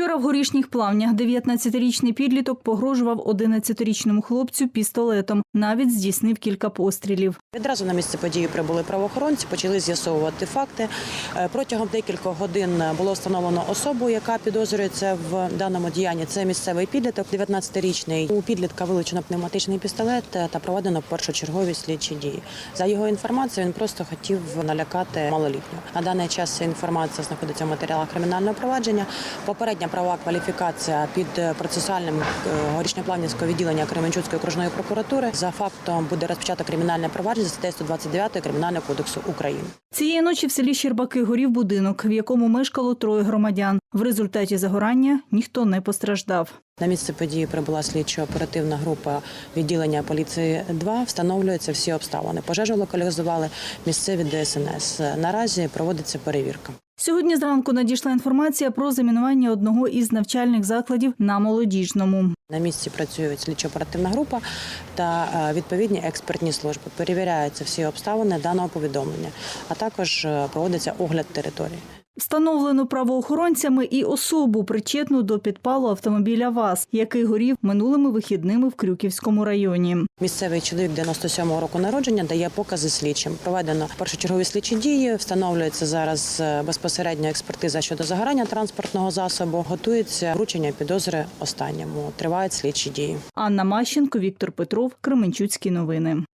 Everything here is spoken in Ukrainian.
Вчора в горішніх плавнях 19-річний підліток погрожував 11-річному хлопцю пістолетом. Навіть здійснив кілька пострілів. Відразу на місце події прибули правоохоронці, почали з'ясовувати факти. Е, Протягом декількох годин було встановлено особу, яка підозрюється в даному діянні. Це місцевий підліток, 19-річний. У підлітка вилучено пневматичний пістолет та проведено першочергові слідчі дії. За його інформацією, він просто хотів налякати малолітнього. На даний час інформація знаходиться в матеріалах кримінального провадження. Попередня правова кваліфікація під е, процесуальним е, горішньоплавнівського відділення Кременчуцької окружної прокуратури. За фактом буде розпочато кримінальне провадження за статтею 129 Кримінального кодексу України. Цієї ночі в селі Щербаки горів будинок, в якому мешкало троє громадян. В результаті загорання ніхто не постраждав. На місце події прибула слідчо-оперативна група відділення поліції 2 Встановлюються всі обставини. Пожежу локалізували місцеві ДСНС. Наразі проводиться перевірка. Сьогодні зранку надійшла інформація про замінування одного із навчальних закладів на молодіжному. На місці працює слідчо-оперативна група та е, відповідні експертні служби. Перевіряються всі обставини даного повідомлення, а також е, проводиться огляд території. Встановлено правоохоронцями і особу, причетну до підпалу автомобіля ВАЗ, який горів минулими вихідними в Крюківському районі. Місцевий чоловік 97-го року народження дає покази слідчим. Проведено першочергові слідчі дії. Встановлюється зараз е, безпосередньо експертиза щодо загорання транспортного засобу. Готується вручення підозри останньому. Тривають слідчі дії. Анна Мащенко, Віктор Петров, Кременчуцькі новини.